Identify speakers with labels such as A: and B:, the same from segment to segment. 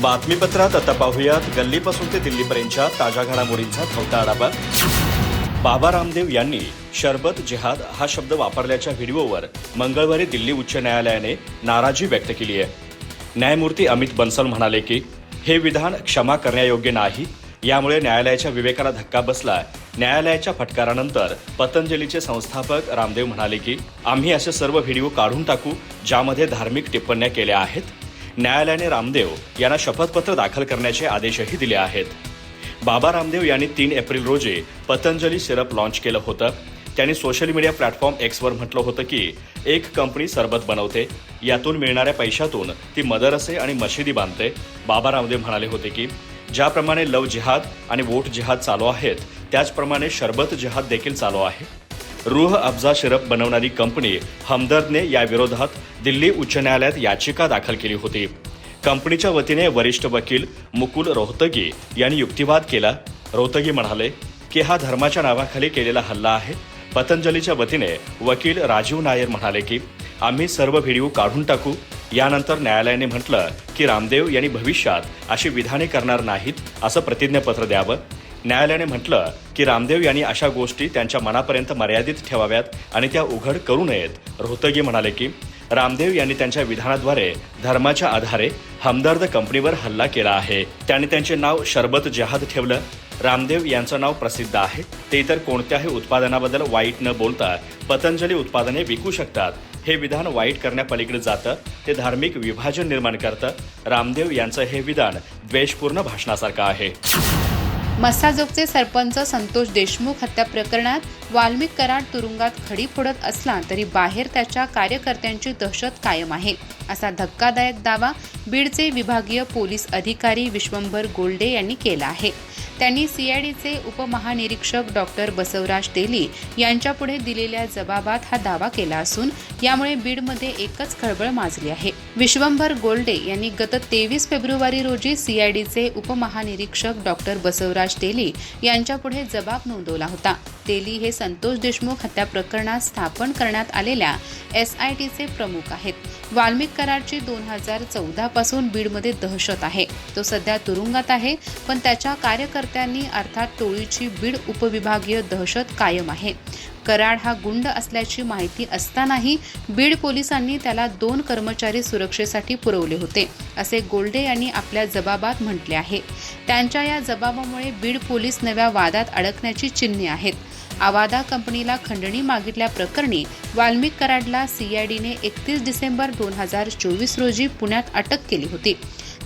A: बातमीपत्रात आता पाहुयात. गल्लीपासून ते दिल्लीपर्यंतच्या ताज्या घडामोडींचा धावता आढावा. बाबा रामदेव यांनी शरबत जिहाद हा शब्द वापरल्याच्या व्हिडिओवर मंगळवारी दिल्ली उच्च न्यायालयाने नाराजी व्यक्त केली आहे. न्यायमूर्ती अमित बन्सल म्हणाले की हे विधान क्षमा करण्यायोग्य नाही. यामुळे न्यायालयाच्या विवेकाला धक्का बसला न्यायालयाच्या फटकारानंतर पतंजलीचे संस्थापक रामदेव म्हणाले की आम्ही असे सर्व व्हिडिओ काढून टाकू ज्यामध्ये धार्मिक टिप्पण्या केल्या आहेत. न्यायालयाने रामदेव यांना शपथपत्र दाखल करण्याचे आदेशही दिले आहेत. बाबा रामदेव यांनी तीन एप्रिल रोजी पतंजली सिरप लॉन्च केलं होतं. त्यांनी सोशल मीडिया प्लॅटफॉर्म एक्सवर म्हटलं होतं की एक कंपनी सरबत बनवते यातून मिळणाऱ्या पैशातून ती मदरसे आणि मशिदी बांधते. बाबा रामदेव म्हणाले होते की ज्याप्रमाणे लव जिहाद आणि वोट जिहाद चालू आहेत त्याचप्रमाणे शरबत जिहाद देखील चालू आहे. रूह अफजा शिरप बनवणारी कंपनी हमदर्दने या विरोधात दिल्ली उच्च न्यायालयात याचिका दाखल केली होती. कंपनीच्या वतीने वरिष्ठ वकील मुकुल रोहतगी यांनी युक्तिवाद केला. रोहतगी म्हणाले की हा धर्माच्या नावाखाली केलेला हल्ला आहे. पतंजलीच्या वतीने वकील राजीव नायर म्हणाले की आम्ही सर्व व्हिडिओ काढून टाकू. यानंतर न्यायालयाने म्हटलं की रामदेव यांनी भविष्यात अशी विधाने करणार नाहीत असं प्रतिज्ञापत्र द्यावं. न्यायालयाने म्हटलं की रामदेव यांनी अशा गोष्टी त्यांच्या मनापर्यंत मर्यादित ठेवाव्यात आणि त्या उघड करू नयेत. रोहतगी म्हणाले की रामदेव यांनी त्यांच्या विधानाद्वारे धर्माच्या आधारे हमदर्द कंपनीवर हल्ला केला आहे. त्यांनी त्यांचे नाव शरबत जहाद ठेवलं. रामदेव यांचं नाव प्रसिद्ध आहे. ते इतर कोणत्याही उत्पादनाबद्दल वाईट न बोलता पतंजली उत्पादने विकू शकतात. हे विधान वाईट करण्यापलीकडे जातं ते धार्मिक विभाजन निर्माण करतं. रामदेव यांचं हे विधान द्वेषपूर्ण भाषणासारखं आहे.
B: मस्साजोगचे सरपंच संतोष देशमुख हत्या प्रकरणात वाल्मिक कराड तुरुंगात खडी फोडत असला तरी बाहेर त्याच्या कार्यकर्त्यांची दहशत कायम आहे. असा धक्कादायक दावा बीडचे विभागीय पोलीस अधिकारी विश्वंभर गोल्डे यांनी केला आहे. त्यांनी सीआयडीचे उपमहानिरीक्षक डॉक्टर बसवराज तेली यांच्यापुढे दिलेल्या जबाबात हा दावा केला असून यामुळे बीडमध्ये एकच खळबळ माजली आहे. विश्वंभर गोल्डे यांनी गत तेवीस फेब्रुवारी रोजी सीआयडीचे उपमहानिरीक्षक डॉक्टर बसवराज तेली यांच्यापुढे जबाब नोंदवला होता. तेली हे संतोष देशमुख हत्या प्रकरणात स्थापन करण्यात आलेल्या एसआयटीचे प्रमुख आहेत. वाल्मिक कराडची दोन हजार चौदा पासून बीडमध्ये दहशत आहे. तो सध्या तुरुंगात आहे पण त्याच्या कार्यकर्त्यांनी अर्थात टोळीची बीड उपविभागीय दहशत कायम आहे. कराड हा गुंड असल्याची माहिती असतानाही बीड पोलिसांनी त्याला दोन कर्मचारी सुरक्षेसाठी पुरवले होते असे गोल्डे यांनी आपल्या जबाबात म्हटले आहे. त्यांच्या या जबाबामुळे बीड पोलीस नव्या वादात अडकण्याची चिन्हे आहेत. आवादा कंपनीला खंडणी मागितल्याप्रकरणी वाल्मिक कराडला सीआयडीने एकतीस डिसेंबर दोन हजार चोवीस रोजी पुण्यात अटक केली होती.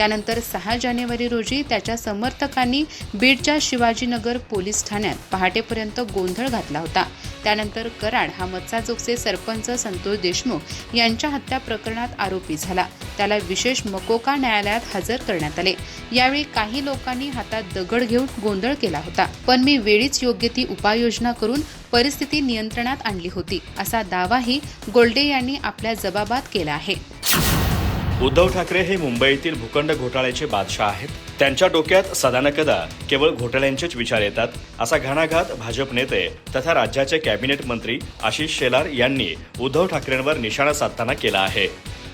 B: त्यानंतर सहा जानेवारी रोजी त्याच्या समर्थकांनी बीडच्या शिवाजीनगर पोलीस ठाण्यात पहाटेपर्यंत गोंधळ घातला होता. त्यानंतर कराड हा मत्साजोगचे सरपंच संतोष देशमुख यांच्या हत्या प्रकरणात आरोपी झाला. त्याला विशेष मकोका न्यायालयात हजर करण्यात आले. यावेळी काही लोकांनी हातात दगड घेऊन गोंधळ केला होता. पण मी वेळीच योग्य ती उपाययोजना करून परिस्थिती नियंत्रणात आणली होती असा दावाही गोल्डे यांनी आपल्या जबाबात केला आहे.
A: उद्धव ठाकरे हे मुंबईतील भूखंड घोटाळ्याचे बादशाह आहेत. त्यांच्या डोक्यात सदानकदा केवळ घोटाळ्यांचेच विचार येतात असा घणाघात भाजप नेते तथा राज्याचे कॅबिनेट मंत्री आशिष शेलार यांनी उद्धव ठाकरेंवर निशाणा साधताना केला आहे.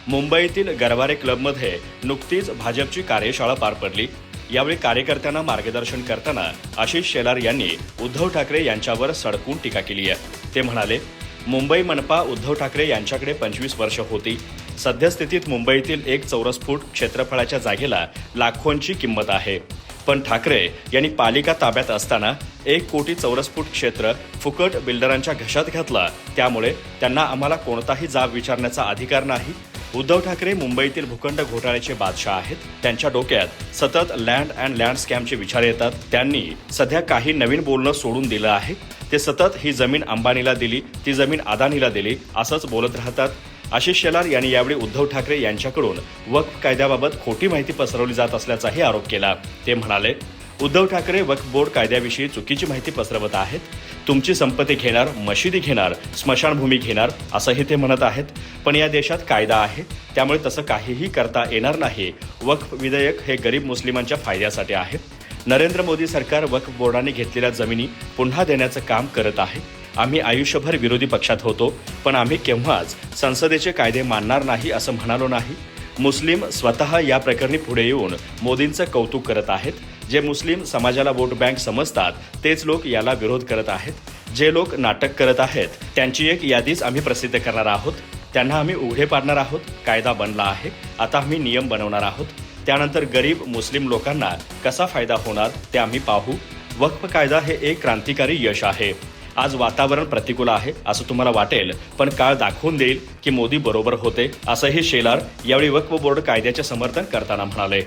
A: मुंबईतील गरवारे क्लबमध्ये नुकतीच भाजपची कार्यशाळा पार पडली. यावेळी कार्यकर्त्यांना मार्गदर्शन करताना आशिष शेलार यांनी उद्धव ठाकरे यांच्यावर सडकून टीका केली आहे. ते म्हणाले मुंबई मनपा उद्धव ठाकरे यांच्याकडे पंचवीस वर्ष होती. सद्यस्थितीत मुंबईतील एक चौरस फूट क्षेत्रफळाच्या जागेला लाखोंची किंमत आहे. पण ठाकरे यांनी पालिका ताब्यात असताना एक कोटी चौरस फूट क्षेत्र फुकट बिल्डरांच्या घशात घातला. त्यामुळे त्यांना आम्हाला कोणताही जाब विचारण्याचा अधिकार नाही. उद्धव ठाकरे मुंबईतील भूखंड घोटाळ्याचे बादशाह आहेत. त्यांच्या डोक्यात सतत लँड अँड लँड स्कॅमचे विचार येतात. त्यांनी सध्या काही नवीन बोलणं सोडून दिलं आहे. ते सतत ही जमीन अंबानीला दिली ती जमीन अदानीला दिली असंच बोलत राहतात. आशिष शेलार यांनी यावेळी उद्धव ठाकरे यांच्याकडून वक्फ कायद्याबाबत खोटी माहिती पसरवली जात असल्याचाही आरोप केला. ते म्हणाले उद्धव ठाकरे वक्फ बोर्ड कायद्याविषयी चुकीची माहिती पसरवत आहेत. तुमची संपत्ती घेणार मशिदी घेणार स्मशानभूमी घेणार असंही ते म्हणत आहेत. पण या देशात कायदा आहे. त्यामुळे तसं काहीही करता येणार नाही. वक्फ विधेयक हे गरीब मुस्लिमांच्या फायद्यासाठी आहे. नरेंद्र मोदी सरकार वक्फ बोर्डाने घेतलेल्या जमिनी पुन्हा देण्याचं काम करत आहे. आम्ही आयुष्यभर विरोधी पक्षात होतो पण आम्ही केव्हाच संसदेचे कायदे मानणार नाही असं म्हणालो नाही. मुस्लिम स्वतः या प्रकरणी पुढे येऊन मोदींचं कौतुक करत आहेत. जे मुस्लिम समाजाला वोट बँक समजतात तेच लोक याला विरोध करत आहेत. जे लोक नाटक करत आहेत त्यांची एक यादीच आम्ही प्रसिद्ध करणार आहोत. त्यांना आम्ही उघडे पाडणार आहोत कायदा बनला आहे आता आम्ही नियम बनवणार आहोत. त्यानंतर गरीब मुस्लिम लोकांना कसा फायदा होणार ते आम्ही पाहू. वक्फ कायदा हे एक क्रांतिकारी यश आहे. आज वातावरण प्रतिकूल आहे असं तुम्हाला वाटेल पण काळ दाखवून देईल की मोदी बरोबर होते असंही शेलार यावेळी वक्फ बोर्ड कायद्याचे समर्थन करताना म्हणाले.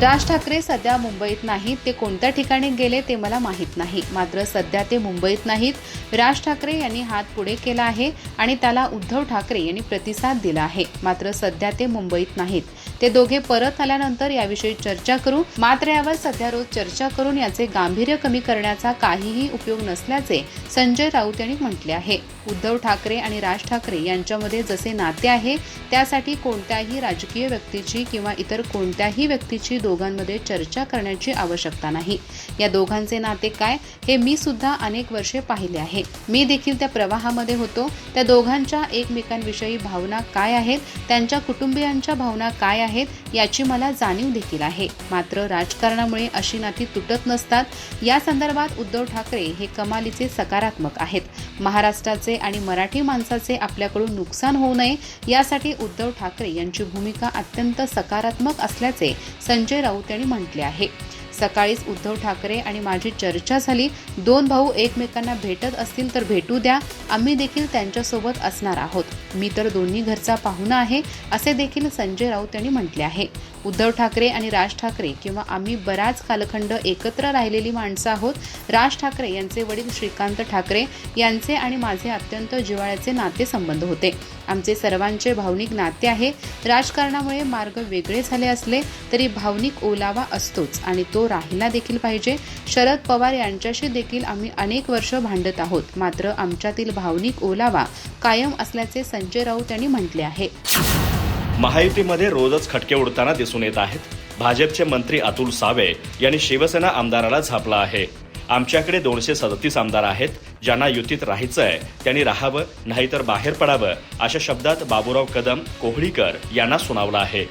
B: राज ठाकरे सध्या मुंबईत नाहीत ते कोणत्या ठिकाणी गेले ते मला माहीत नाही. मात्र सध्या ते मुंबईत नाहीत. राज ठाकरे यांनी हात पुढे केला आहे आणि त्याला उद्धव ठाकरे यांनी प्रतिसाद दिला आहे. मात्र सध्या ते मुंबईत नाहीत. ते दोघे परत आल्यानंतर याविषयी चर्चा करू. मात्र यावर सध्या रोज चर्चा करून याचे गांभीर्य कमी करण्याचा काहीही उपयोग नसल्याचे संजय राऊत यांनी म्हटले आहे. उद्धव ठाकरे आणि राज ठाकरे यांच्यामध्ये जसे नाते आहे त्यासाठी कोणत्याही राजकीय व्यक्तीची किंवा इतर कोणत्याही व्यक्तीची दोघांमध्ये चर्चा करण्याची आवश्यकता नाही. या दोघांचे नाते काय हे मी सुद्धा अनेक वर्षे पाहिले आहे. मी देखील त्या प्रवाहामध्ये होतो. त्या दोघांच्या एकमेकांविषयी भावना काय आहेत त्यांच्या कुटुंबियांच्या भावना काय आहेत याची मला जाणीव देखील आहे. मात्र राजकारणामुळे अशी नाती तुटत नसतात. या संदर्भात उद्धव ठाकरे हे कमालीचे सकारात्मक आहेत. महाराष्ट्राचे आणि मराठी माणसाचे आपल्याकडून नुकसान होऊ नये यासाठी उद्धव ठाकरे यांची भूमिका अत्यंत सकारात्मक असल्याचे संजय राऊत यांनी म्हटले आहे. सकाळीच उद्धव ठाकरे आणि माझी चर्चा झाली. दोन भाऊ एकमेकांना भेटत असतील तर भेटू द्या. आम्ही देखील त्यांच्यासोबत असणार आहोत. मी तर दोन्ही घरचा पाहुणा आहे असे देखील संजय राऊत यांनी म्हटले आहे. उद्धव ठाकरे आणि राज ठाकरे किंवा आम्ही बराच कालखंड एकत्र राहिलेली माणसं आहोत राज ठाकरे यांचे वडील श्रीकांत ठाकरे यांचे आणि माझे अत्यंत जिव्हाळ्याचे नातेसंबंध होते. आमचे सर्वांचे भावनिक नाते आहे. राजकारणामुळे मार्ग वेगळे झाले असले तरी भावनिक ओलावा असतोच आणि तो राहिला देखील पाहिजे. शरद पवार यांच्याशी देखील आम्ही अनेक वर्ष भांडत आहोत. मात्र आमच्यातील भावनिक ओलावा कायम असल्याचे संजय राऊत यांनी म्हटले आहे.
A: महायुतीमध्ये रोजच खटके उडताना दिसून येत आहेत. भाजपचे मंत्री अतुल सावे यांनी शिवसेना आमदाराला झापला आहे. आमच्याकडे दोनशे सदतीस आमदार आहेत ज्यांना युतीत राहायचं आहे त्यांनी राहावं नाहीतर बाहेर पडावं अशा शब्दात बाबूराव कदम कोहळीकर यांना सुनावलं आहे.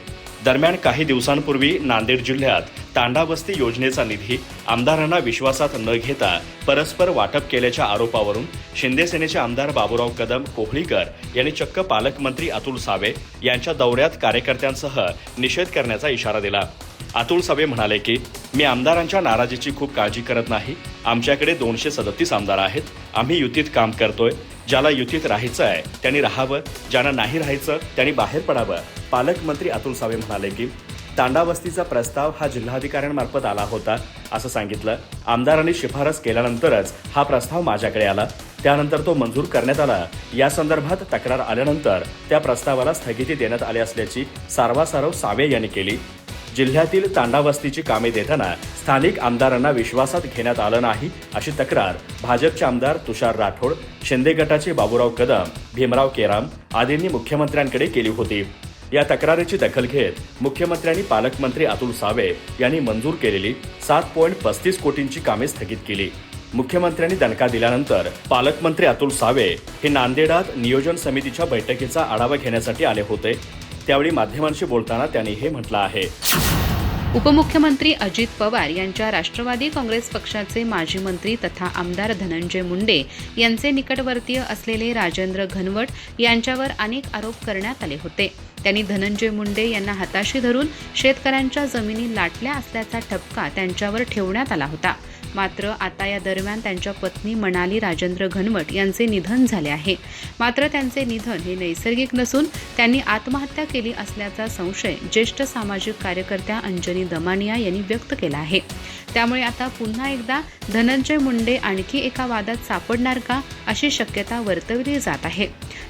A: दरम्यान काही दिवसांपूर्वी नांदेड जिल्ह्यात तांडावस्ती योजनेचा निधी आमदारांना विश्वासात न घेता परस्पर वाटप केल्याच्या आरोपावरून शिंदे सेनेचे आमदार बाबूराव कदम कोहळीकर यांनी चक्क पालकमंत्री अतुल सावे यांच्या दौऱ्यात कार्यकर्त्यांसह निषेध करण्याचा इशारा दिला. अतुल सावे म्हणाले की मी आमदारांच्या नाराजीची खूप काळजी करत नाही. आमच्याकडे दोनशे सदतीस आमदार आहेत. आम्ही युतीत काम करतोय. ज्याला युतीत राहायचं आहे त्यांनी राहावं. ज्यांना नाही राहायचं त्यांनी बाहेर पडावं. पालकमंत्री अतुल सावे म्हणाले की तांडावस्तीचा प्रस्ताव हा जिल्हाधिकाऱ्यांमार्फत आला होता असं सांगितलं. आमदारांनी शिफारस केल्यानंतरच हा प्रस्ताव माझ्याकडे आला. त्यानंतर तो मंजूर करण्यात आला. या संदर्भात तक्रार आल्यानंतर त्या प्रस्तावाला स्थगिती देण्यात आली असल्याची सारवासारव सावे यांनी केली. जिल्ह्यातील तांडावस्तीची कामे देताना स्थानिक आमदारांना विश्वासात घेण्यात आलं नाही अशी तक्रार भाजपचे आमदार तुषार राठोड शिंदे गटाचे बाबूराव कदम भीमराव केराम आदींनी मुख्यमंत्र्यांकडे केली होती. या तक्रारीची दखल घेत मुख्यमंत्र्यांनी पालकमंत्री अतुल सावे यांनी मंजूर केलेली सात पॉईंट पस्तीस कोटींची कामे स्थगित केली. मुख्यमंत्र्यांनी दणका दिल्यानंतर पालकमंत्री अतुल सावे हे नांदेडात नियोजन समितीच्या बैठकीचा आढावा घेण्यासाठी आले होते. त्यावेळी माध्यमांशी बोलताना त्यांनी हे म्हटलं आहे.
B: उपमुख्यमंत्री अजित पवार यांच्या राष्ट्रवादी काँग्रेस पक्षाचे माजी मंत्री तथा आमदार धनंजय मुंडे यांचे निकटवर्तीय असलेले राजेंद्र घनवट यांच्यावर अनेक आरोप करण्यात आले होते. त्यांनी धनंजय मुंडे यांना हाताशी धरून शेतकऱ्यांच्या जमिनी लाटल्या असल्याचा ठपका त्यांच्यावर ठेवण्यात आला होता. मात्र आता या दरम्यान त्यांच्या पत्नी मनाली राजेंद्र घनवट यांचे निधन झाले आहे. मात्र त्यांचे निधन हे नैसर्गिक नसून त्यांनी आत्महत्या केली असल्याचा संशय ज्येष्ठ सामाजिक कार्यकर्त्या अंजनी दमानिया यांनी व्यक्त केला आहे. त्यामुळे आता पुन्हा एकदा धनंजय मुंडे आणखी एका वादात सापडणार का अशी शक्यता वर्तवली जात आहे.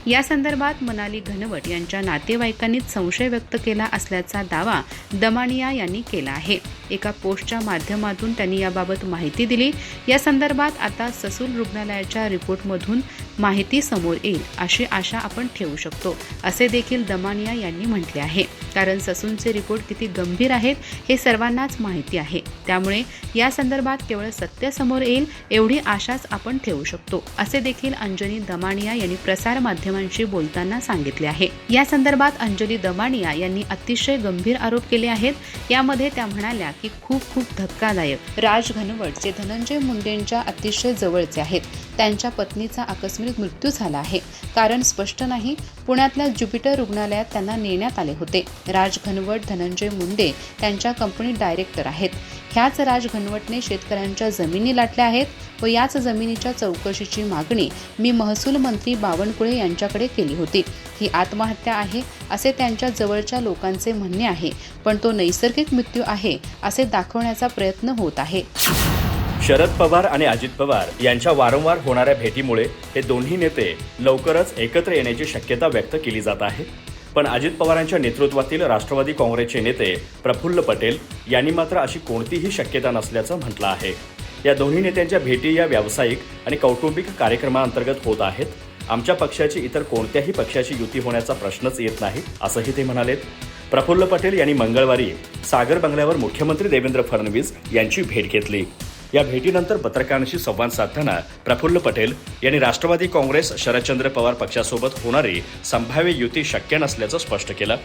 B: या संदर्भात मनाली घनवट यांच्या नातेवाईकांनीच संशय व्यक्त केला असल्याचा दावा दमानिया यांनी केला आहे. एका पोस्टच्या माध्यमातून त्यांनी याबाबत माहिती दिली. या संदर्भात आता ससून रुग्णालयाच्या रिपोर्टमधून माहिती समोर येईल अशी आशा आपण ठेवू शकतो असे देखील दमानिया यांनी म्हटले आहे. कारण ससूनचे रिपोर्ट किती गंभीर आहेत हे सर्वांनाच माहिती आहे. त्यामुळे या संदर्भात केवळ सत्य समोर येईल एवढी आशाच आपण ठेवू शकतो असे देखील अंजनी दमानिया यांनी प्रसार माध्यमांशी बोलताना सांगितले आहे. या संदर्भात अंजली दमानिया यांनी अतिशय गंभीर आरोप केले आहेत. यामध्ये त्या म्हणाल्या की खूप खूप धक्कादायक. राज घनवट जे धनंजय मुंडेंच्या अतिशय जवळचे आहेत. त्यांच्या पत्नीचा आकस्मिक मृत्यू झाला आहे. कारण स्पष्ट नाही पुण्यातल्या ज्युपिटर रुग्णालयात त्यांना नेण्यात आले होते. राज घनवट धनंजय मुंडे त्यांच्या कंपनी डायरेक्टर आहेत. ह्याच राज घनवटने शेतकऱ्यांच्या जमिनी लाटल्या आहेत व याच जमिनीच्या चौकशीची मागणी मी महसूल मंत्री बावनकुळे यांच्याकडे केली होती. ही आत्महत्या आहे असे त्यांच्या जवळच्या लोकांचे म्हणणे आहे. पण तो नैसर्गिक मृत्यू आहे असे दाखवण्याचा प्रयत्न होत आहे.
A: शरद पवार आणि अजित पवार यांच्या वारंवार होणाऱ्या भेटीमुळे हे दोन्ही नेते लवकरच एकत्र येण्याची शक्यता व्यक्त केली जात आहे. पण अजित पवारांच्या नेतृत्वातील राष्ट्रवादी काँग्रेसचे नेते प्रफुल्ल पटेल यांनी मात्र अशी कोणतीही शक्यता नसल्याचं म्हटलं आहे. या दोन्ही नेत्यांच्या भेटी या व्यावसायिक आणि कौटुंबिक कार्यक्रमाअंतर्गत होत आहेत. आमच्या पक्षाची इतर कोणत्याही पक्षाची युती होण्याचा प्रश्नच येत नाही असंही ते म्हणालेत. प्रफुल्ल पटेल यांनी मंगळवारी सागर बंगल्यावर मुख्यमंत्री देवेंद्र फडणवीस यांची भेट घेतली. या भेटीनंतर पत्रकारांशी संवाद साधताना प्रफुल्ल पटेल यांनी राष्ट्रवादी काँग्रेस शरदचंद्र पवार पक्षासोबत होणारी संभाव्य युती शक्य नसल्याचं स्पष्ट केलं.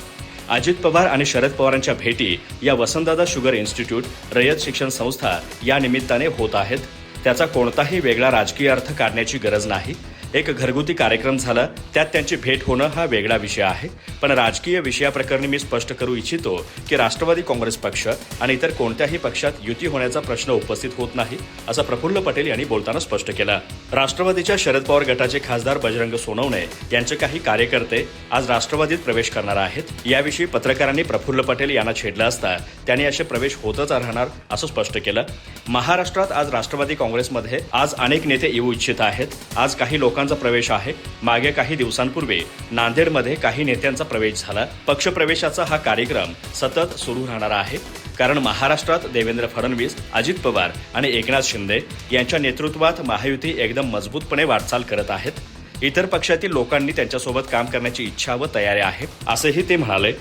A: अजित पवार आणि शरद पवारांच्या भेटी या वसंतदादा शुगर इन्स्टिट्यूट रयत शिक्षण संस्था या निमित्ताने होत आहेत. त्याचा कोणताही वेगळा राजकीय अर्थ काढण्याची गरज नाही. एक घरगुती कार्यक्रम झाला त्यात त्यांची भेट होणं हा वेगळा विषय आहे. पण राजकीय विषयाप्रकरणी मी स्पष्ट करू इच्छितो की राष्ट्रवादी काँग्रेस पक्ष आणि इतर कोणत्याही पक्षात युती होण्याचा प्रश्न उपस्थित होत नाही असं प्रफुल्ल पटेल यांनी बोलताना स्पष्ट केलं. राष्ट्रवादीच्या शरद पवार गटाचे खासदार बजरंग सोनवणे यांचे काही कार्यकर्ते आज राष्ट्रवादीत प्रवेश करणार आहेत. याविषयी पत्रकारांनी प्रफुल्ल पटेल यांना छेडलं असता त्यांनी असे प्रवेश होतच राहणार असं स्पष्ट केलं. महाराष्ट्रात आज राष्ट्रवादी काँग्रेसमध्ये आज अनेक नेते येऊ इच्छित आहेत. आज काही लोकांचा प्रवेश आहे. मागे काही दिवसांपूर्वी नांदेडमध्ये काही नेत्यांचा प्रवेश झाला. पक्षप्रवेशाचा हा कार्यक्रम सतत सुरू राहणार आहे. कारण महाराष्ट्रात देवेंद्र फडणवीस अजित पवार आणि एकनाथ शिंदे यांच्या नेतृत्वात महायुती एकदम मजबूतपणे वाटचाल करत आहेत. इतर पक्षातील लोकांनी त्यांच्यासोबत काम करण्याची इच्छा व तयारी आहे असंही ते म्हणाले.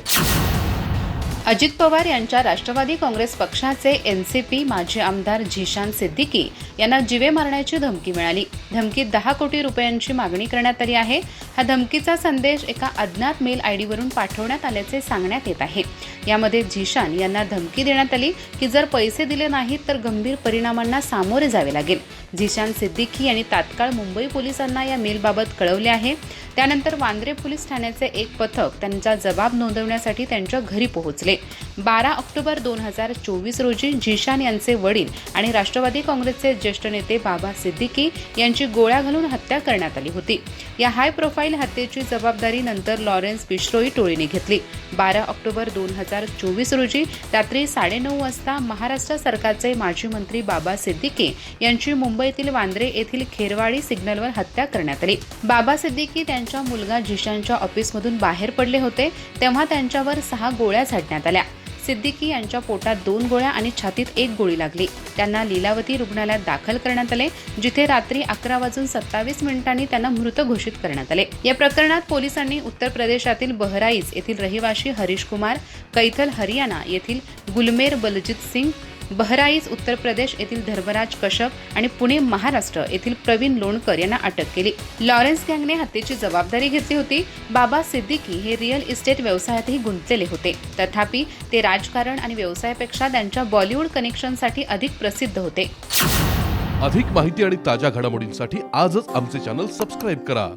B: अजित पवार यांच्या राष्ट्रवादी काँग्रेस पक्षाचे एन सी पी माजी आमदार झिशान सिद्दीकी यांना जिवे मारण्याची धमकी मिळाली. धमकीत दहा कोटी रुपयांची मागणी करण्यात आली आहे. हा धमकीचा संदेश एका अज्ञात मेल आयडीवरून पाठवण्यात आल्याचे सांगण्यात येत आहे. यामध्ये झिशान यांना धमकी देण्यात आली की जर पैसे दिले नाहीत तर गंभीर परिणामांना सामोरे जावे लागेल. झिशान सिद्दीकी यांनी तात्काळ मुंबई पोलिसांना या मेलबाबत कळवले आहे. त्यानंतर वांद्रे पोलीस ठाण्याचे एक पथक त्यांचा जबाब नोंदवण्यासाठी त्यांच्या घरी पोहोचले. बारा ऑक्टोबर दोन हजार चोवीस रोजी झिशान यांचे वडील आणि राष्ट्रवादी काँग्रेसचे ज्येष्ठ नेते बाबा सिद्दीकी यांची गोळ्या घालून हत्या करण्यात आली होती. या हाय प्रोफाईल हत्येची जबाबदारी नंतर लॉरेन्स बिश्रोई टोळीने घेतली. बारा ऑक्टोबर दोन हजार चोवीस रोजी रात्री साडेनऊ वाजता महाराष्ट्र सरकारचे माजी मंत्री बाबा सिद्दीकी यांची मुंबईतील वांद्रे येथील खेरवाडी सिग्नलवर हत्या करण्यात आली. बाबा सिद्दीकी त्यांच्या मुलगा झिशानच्या ऑफिसमधून बाहेर पडले होते तेव्हा त्यांच्यावर सहा गोळ्या झाडण्यात आल्या. सिद्दीकी यांच्या पोटात दोन गोळ्या आणि छातीत एक गोळी लागली. त्यांना लीलावती रुग्णालयात दाखल करण्यात आले जिथे रात्री अकरा वाजून सत्तावीस मिनिटांनी त्यांना मृत घोषित करण्यात आले. या प्रकरणात पोलिसांनी उत्तर प्रदेशातील बहराईच येथील रहिवाशी हरीश कुमार कैथल हरियाणा येथील गुलमेर बलजित सिंग बहराईच उत्तर प्रदेश येथील धर्मराज कश्यप आणि पुणे महाराष्ट्र येथील प्रवीण लोणकर यांना अटक केली. लॉरेन्स गँगने हत्येची जबाबदारी घेतली होती. बाबा सिद्दीकी हे रिअल इस्टेट व्यवसायातही गुंतलेले होते. तथापि ते राजकारण आणि व्यवसायापेक्षा त्यांच्या बॉलिवूड कनेक्शनसाठी अधिक प्रसिद्ध होते.
C: अधिक माहिती आणि ताज्या घडामोडींसाठी आजच आमचे चॅनल सबस्क्राईब करा.